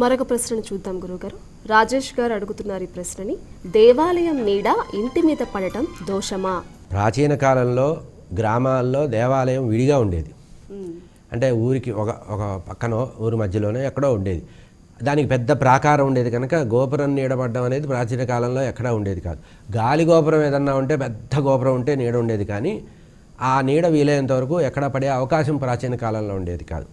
మరొక ప్రశ్నను చూద్దాం గురుగారు రాజేష్ గారు అడుగుతున్నారు ఈ ప్రశ్నని. దేవాలయం నీడ ఇంటి మీద పడటం దోషమా? ప్రాచీన కాలంలో గ్రామాల్లో దేవాలయం విడిగా ఉండేది. అంటే ఊరికి ఒక ఒక పక్కనో ఊరి మధ్యలోనే ఎక్కడో ఉండేది. దానికి పెద్ద ప్రాకారం ఉండేది కనుక గోపురం నీడబడ్డం అనేది ప్రాచీన కాలంలో ఎక్కడా ఉండేది కాదు. గాలి గోపురం ఏదన్నా ఉంటే పెద్ద గోపురం ఉంటే నీడ ఉండేది కానీ ఆ నీడ వీలైనంత వరకు ఎక్కడ పడే అవకాశం ప్రాచీన కాలంలో ఉండేది కాదు.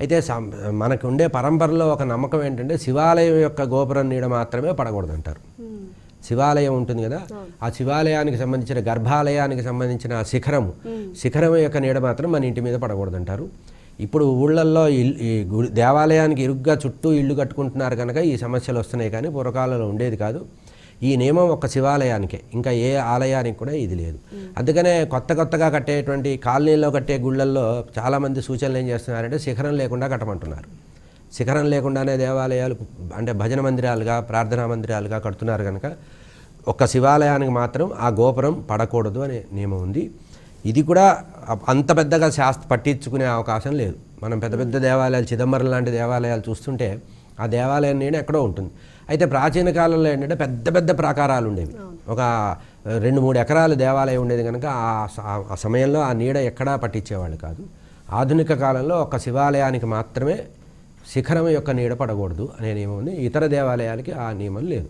అయితే సం- మనకు ఉండే పరంపరలో ఒక నమ్మకం ఏంటంటే శివాలయం యొక్క గోపురం నీడ మాత్రమే పడకూడదంటారు. శివాలయం ఉంటుంది కదా ఆ శివాలయానికి సంబంధించిన గర్భాలయానికి సంబంధించిన ఆ శిఖరము శిఖరం యొక్క నీడ మాత్రం మన ఇంటి మీద పడకూడదంటారు. ఇప్పుడు ఊళ్ళల్లో ఈ గుడి దేవాలయానికి ఇరుగ్గా చుట్టూ ఇల్లు కట్టుకుంటున్నారు కనుక ఈ సమస్యలు వస్తున్నాయి కానీ పూర్వకాలంలో ఉండేది కాదు. ఈ నియమం ఒక శివాలయానికే. ఇంకా ఏ ఆలయానికి కూడా ఇది లేదు. అందుకనే కొత్త కొత్తగా కట్టేటువంటి కాలనీలో కట్టే గుళ్ళల్లో చాలామంది సూచనలు ఏం చేస్తున్నారంటే శిఖరం లేకుండా కట్టమంటున్నారు. శిఖరం లేకుండానే దేవాలయాలు అంటే భజన మందిరాలుగా ప్రార్థనా మందిరాలుగా కడుతున్నారు కనుక ఒక్క శివాలయానికి మాత్రం ఆ గోపురం పడకూడదు అనే నియమం ఉంది. ఇది కూడా అంత పెద్దగా శాస్త్ర పట్టించుకునే అవకాశం లేదు. మనం పెద్ద పెద్ద దేవాలయాలు చిదంబరం లాంటి దేవాలయాలు చూస్తుంటే ఆ దేవాలయం నేను ఎక్కడో ఉంటుంది. అయితే ప్రాచీన కాలంలో ఏంటంటే పెద్ద పెద్ద ప్రాకారాలు ఉండేవి. ఒక రెండు మూడు ఎకరాలు దేవాలయం ఉండేది కనుక ఆ సమయంలో ఆ నీడ ఎక్కడా పట్టించేవాళ్ళు కాదు. ఆధునిక కాలంలో ఒక శివాలయానికి మాత్రమే శిఖరం యొక్క నీడ పడకూడదు అనే నియమం ఉంది. ఇతర దేవాలయాలకి ఆ నియమం లేదు.